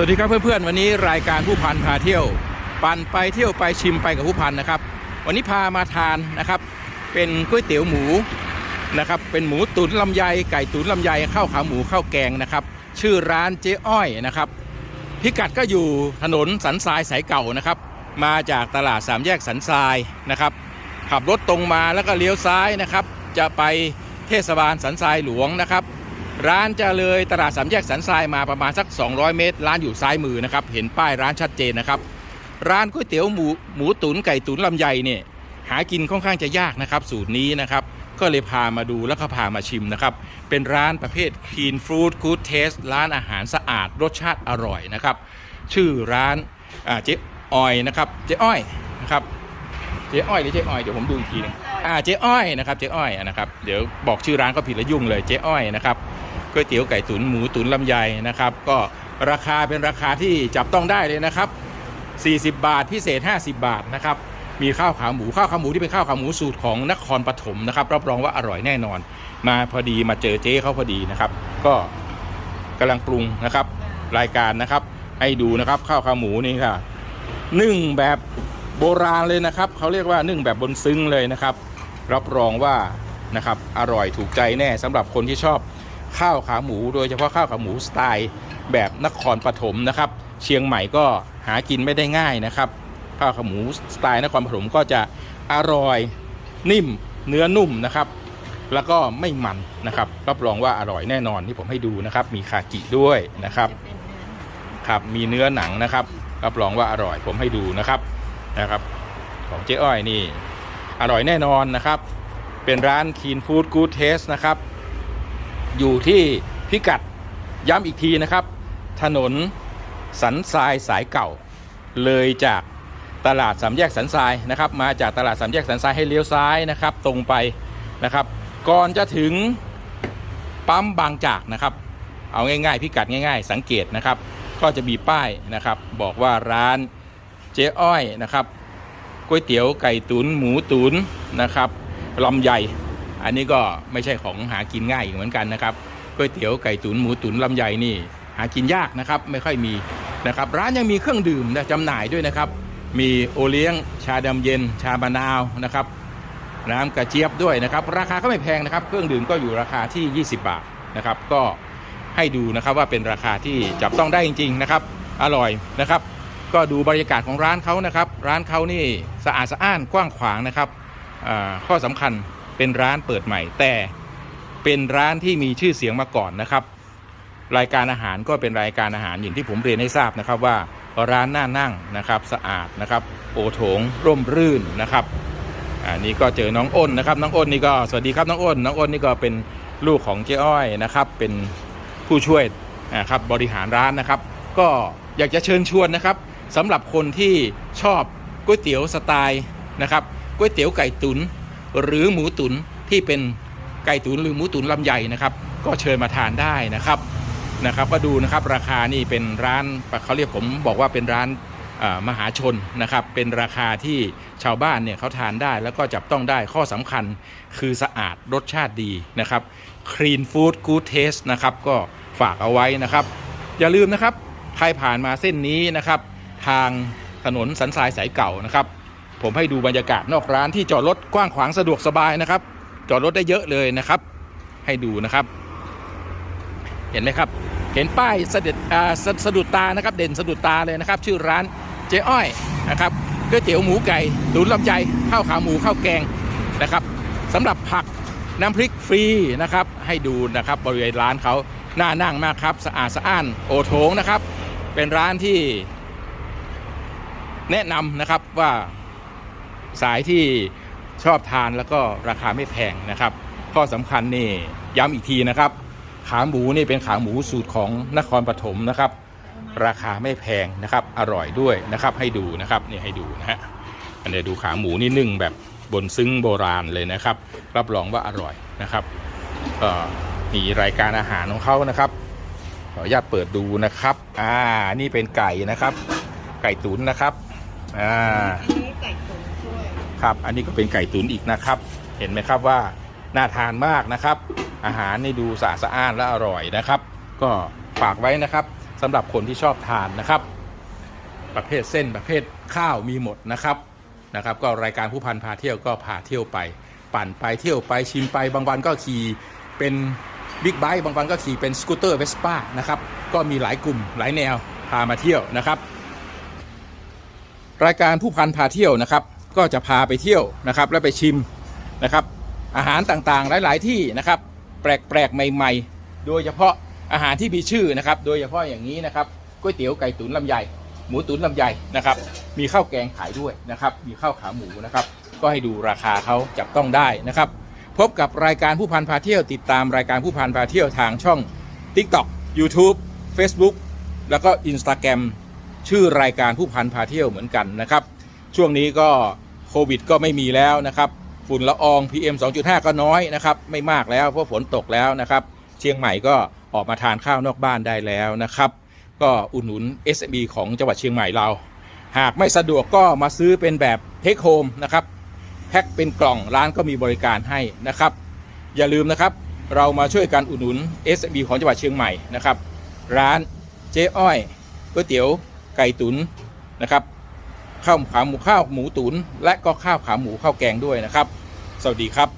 สวัสดีครับเพื่อนๆ วันนี้รายการผู้พันพาเที่ยว ปั่นไปเที่ยวไปชิมไปกับผู้พันนะครับ วันนี้พามาทานนะครับ เป็นก๋วยเตี๋ยวหมูนะครับ เป็นหมูตุ๋นลำไยไก่ตุ๋นลำไยข้าวขาหมูข้าวแกงนะครับ ชื่อร้านเจ๊อ้อยนะครับ พิกัดก็อยู่ถนนสันทรายสายเก่านะครับ มาจากตลาดสามแยกสันทรายนะครับ ขับรถตรงมาแล้วก็เลี้ยวซ้ายนะครับ จะไปเทศบาลสันทรายหลวงนะครับ ร้านจะเลยตลาดสามแยกสันทรายมาประมาณสัก 200 เมตร ร้านอยู่ซ้ายมือนะครับ เห็นป้ายร้านชัดเจนนะครับ ร้านก๋วยเตี๋ยวหมูหมูตุ๋นไก่ตุ๋นลำไยเนี่ยหากินค่อนข้างจะยากนะครับ สูตรนี้นะครับ ก็เลยพามาดูแล้วก็พามาชิมนะครับ เป็นร้านประเภท Clean Food Good Taste ร้านอาหารสะอาดรสชาติอร่อยนะครับ ชื่อร้านเจ๊อ้อยนะครับเจ๊อ้อยนะครับเจ๊อ้อยหรือเจ๊อ้อยเดี๋ยวผมดูอีกทีหนึงอ่าเจ๊อ้อยนะครับเจ๊อ้อยนะครับเดี๋ยวบอกชื่อร้านก็ผิดแล้วยุ่งเลยเจ๊อ้อยนะครับ ก๋วยเตี๋ยวไก่ตุ๋นหมูตุ๋นลำไยนะครับ ก็ราคาเป็นราคาที่จับต้องได้เลยนะครับ 40 บาทพิเศษ 50 บาทนะครับมีข้าวขาหมูข้าวขาหมูที่เป็นข้าวขาหมูสูตรของนครปฐมนะครับรับรองว่าอร่อยแน่นอน มาพอดีมาเจอเจ๊เขาพอดีนะครับ ก็กำลังปรุงนะครับ รายการนะครับ ให้ดูนะครับข้าวขาหมูนี่ค่ะนึ่งแบบโบราณเลยนะครับเขาเรียกว่านึ่งแบบบนซึ้งเลยนะครับ รับรองว่านะครับอร่อยถูกใจแน่สำหรับคนที่ชอบ ข้าวขาหมู โดยเฉพาะข้าวขาหมูสไตล์แบบนครปฐมนะครับ เชียงใหม่ก็หากินไม่ได้ง่ายนะครับ ข้าวขาหมูสไตล์นครปฐมก็จะอร่อยนิ่มเนื้อนุ่มนะครับ แล้วก็ไม่มันนะครับรับรองว่าอร่อยแน่นอนที่ผมให้ดูนะครับ มีคากิด้วยนะครับครับมีเนื้อหนังนะครับ รับรองว่าอร่อยผมให้ดูนะครับนะครับ ของเจ๊อ้อยนี่ อร่อยแน่นอนนะครับ เป็นร้าน Clean Food Good Taste นะครับ อยู่ที่พิกัดย้ำอีกทีนะครับ ถนนสันทรายสายเก่า เลยจากตลาดสามแยกสันทรายนะครับ มาจากตลาดสามแยกสันทรายให้เลี้ยวซ้ายนะครับ ตรงไปนะครับ ก่อนจะถึงปั๊มบางจากนะครับ เอาง่ายๆ พิกัดง่าย ๆ สังเกตนะครับ ก็จะมีป้ายนะครับ บอกว่าร้านเจ๊อ้อยนะครับก๋วยเตี๋ยวไก่ตุนหมูตุนนะครับลำไย อันนี้ก็ไม่ใช่ของหากินง่ายอีกเหมือนกันนะครับก๋วยเตี๋ยวไก่ตุ๋นหมูตุ๋นลำไยนี่ หากินยากนะครับไม่ค่อยมีนะครับร้านยังมีเครื่องดื่มนะจำหน่ายด้วยนะครับ มีโอเลี้ยง ชาดำเย็น ชามะนาวนะครับ น้ำกระเจี๊ยบด้วยนะครับ ราคาก็ไม่แพงนะครับ เครื่องดื่มก็อยู่ราคาที่ 20 บาทนะครับ ก็ให้ดูนะครับว่าเป็นราคาที่จับต้องได้จริง ๆนะครับ อร่อยนะครับ ก็ดูบรรยากาศของร้านเขานะครับ ร้านเขานี่สะอาดสะอ้านกว้างขวางนะครับข้อสำคัญ เป็นร้านเปิดใหม่ แต่เป็นร้านที่มีชื่อเสียงมาก่อนนะครับ รายการอาหารก็เป็นรายการอาหารอย่างที่ผมเรียนให้ทราบนะครับว่าร้านน่านั่งนะครับสะอาดนะครับ โอโถงร่มรื่นนะครับอันนี้ก็เจอน้องอ้นนะครับ น้องอ้นนี่ก็สวัสดีครับน้องอ้นน้องอ้นนี่ก็เป็นลูกของเจ๊อ้อยนะครับ เป็นผู้ช่วยนะครับบริหารร้านนะครับ ก็อยากจะเชิญชวนนะครับสำหรับคนที่ชอบก๋วยเตี๋ยวสไตล์นะครับก๋วยเตี๋ยวไก่ตุ๋น หรือหมูตุนที่เป็นไก่ตุนหรือหมูตุนลำใหญ่นะครับ ก็เชิญมาทานได้นะครับนะครับก็ดูนะครับราคานี่เป็นร้านเขาเรียกผมบอกว่าเป็นร้านมหาชนนะครับ เป็นราคาที่ชาวบ้านเนี่ยเขาทานได้แล้วก็จับต้องได้ข้อสำคัญคือสะอาดรสชาติดีนะครับ Clean Food Good Taste นะครับ ก็ฝากเอาไว้นะครับ อย่าลืมนะครับใครผ่านมาเส้นนี้นะครับ ทางถนนสันทรายสายเก่านะครับ ผมให้ดูบรรยากาศนอกร้านที่จอดรถกว้างขวางสะดวกสบายนะครับ จอดรถได้เยอะเลยนะครับ ให้ดูนะครับ เห็นไหมครับ เห็นป้ายเสด็จอ่าสะสะดุดตานะครับ เด่นสะดุดตาเลยนะครับ ชื่อร้านเจ๊อ้อยนะครับก๋วยเตี๋ยวหมูไก่ตุ๋นลำไยข้าวขาหมูข้าวแกงนะครับสำหรับผักน้ำพริกฟรีนะครับ ให้ดูนะครับบริเวณร้านเขาน่านั่งมากครับสะอาดสะอ้านโอโถงนะครับ เป็นร้านที่แนะนำนะครับว่า สายที่ชอบทานแล้วก็ราคาไม่แพงนะครับ ข้อสำคัญนี่ย้ำอีกทีนะครับ ขาหมูนี่เป็นขาหมูสูตรของนครปฐมนะครับ ราคาไม่แพงนะครับ อร่อยด้วยนะครับ ให้ดูนะครับนี่ให้ดูนะฮะอันนี้ดูขาหมูนี่นึ่งแบบบนซึ้งโบราณเลยนะครับ รับรองว่าอร่อยนะครับก็มีรายการอาหารของเขานะครับขออนุญาตเปิดดูนะครับ อ่า นี่เป็นไก่นะครับ ไก่ตุ๋นนะครับ อ่า ครับ อันนี้ก็เป็นไก่ตุ๋นอีกนะครับ เห็นไหมครับว่าน่าทานมากนะครับ อาหารนี่ดูสะอาดสะอ้านและอร่อยนะครับ ก็ฝากไว้นะครับสำหรับคนที่ชอบทานนะครับ ประเภทเส้นประเภทข้าวมีหมดนะครับนะครับ ก็รายการผู้พันพาเที่ยวก็พาเที่ยวไป ปั่นไปเที่ยวไปชิมไปบางวันก็ขี่เป็นบิ๊กไบค์บางวันก็ขี่เป็นสกูตเตอร์เวสป้านะครับก็มีหลายกลุ่มหลายแนวพามาเที่ยวนะครับ รายการผู้พันพาเที่ยวนะครับ ก็จะพาไปเที่ยวนะครับ แล้วไปชิมนะครับ อาหารต่างๆ หลาย ๆ ที่นะครับ แปลกๆใหม่ ๆ โดยเฉพาะอาหารที่มีชื่อนะครับ โดยเฉพาะอย่างนี้นะครับก๋วยเตี๋ยวไก่ตุ๋นลำไยหมูตุ๋นลำไยนะครับ มีข้าวแกงขายด้วยนะครับ มีข้าวขาหมูนะครับ ก็ให้ดูราคาเขาจับต้องได้นะครับ พบกับรายการผู้พันพาเที่ยวติดตามรายการผู้พันพาเที่ยวทางช่อง TikTok YouTube Facebook แล้วก็ Instagram ชื่อรายการผู้พันพาเที่ยวเหมือนกันนะครับ ช่วงนี้ก็โควิดก็ไม่มีแล้วนะครับฝุ่นละออง PM 2.5 ก็น้อยนะครับไม่มากแล้วเพราะฝนตกแล้วนะครับ เชียงใหม่ก็ออกมาทานข้าวนอกบ้านได้แล้วนะครับ ก็อุดหนุน SME ของจังหวัดเชียงใหม่เรา หากไม่สะดวกก็มาซื้อเป็นแบบเทคโฮมนะครับแพ็คเป็นกล่องร้านก็มีบริการให้นะครับ อย่าลืมนะครับ เรามาช่วยกันอุดหนุน SME ของจังหวัดเชียงใหม่นะครับ ร้านเจ๊อ้อยก๋วยเตี๋ยวไก่ตุ๋นนะครับ ข้าวขาหมูข้าวหมูตุ๋นและก็ข้าวขาหมูข้าวแกงด้วยนะครับ สวัสดีครับ